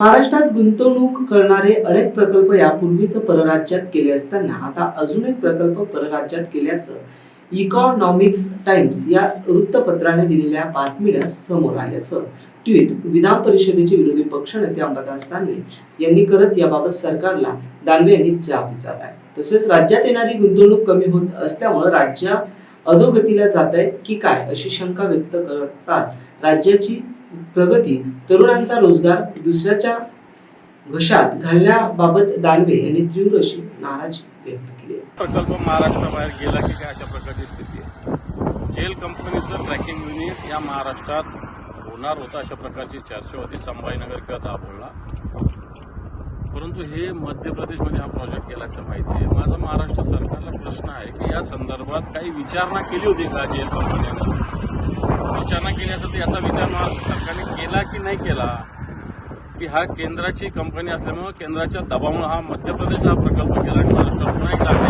महाराष्ट्रात गुंतवणूक करणारे अनेक प्रकल्प यापूर्वीच परराज्यात केले असताना आता अजून एक प्रकल्प परराज्यात केल्याचं इकॉनॉमिक्स टाइम्स या वृत्तपत्राने दिलेल्या बातमीनं समोर आल्याचं ट्विट विधान परिषदेचे विरोधी पक्षनेते अंबादास दानवे यांनी करत याबाबत सरकारला दानवे यांनी जाब विचारलाय. तसेच राज्यात येणारी गुंतवणूक कमी होत असल्यामुळे राज्य अधोगतीला जात आहे की काय अशी शंका व्यक्त करतात राज्याची प्रगती तरुणांचा रोजगार दुसऱ्याच्या घशात घालण्याबाबत दानवे यांनी तीव्र अशी नाराजी व्यक्त केली. प्रकल्प महाराष्ट्राबाहेर गेला की काय अशा प्रकारची स्थिती आहे? जेल कंपनीचं ट्रॅकिंग युनिट या महाराष्ट्रात होणार होतं अशा प्रकारची चर्चा होती. संभाजीनगर किंवा दाभोळला. परंतु हे मध्य प्रदेशमध्ये हा प्रोजेक्ट केल्याचं माहिती आहे. माझा महाराष्ट्र सरकारला प्रश्न आहे की या संदर्भात काही विचारणा केली होती का जेल कंपनीनं? त्यांना केली असेल तर याचा विचार महाराष्ट्र सरकारने केला की नाही केला? की हा केंद्राची कंपनी असल्यामुळं केंद्राच्या दबावामुळे हा मध्य प्रदेशला हा प्रकल्प केला आणि एकदा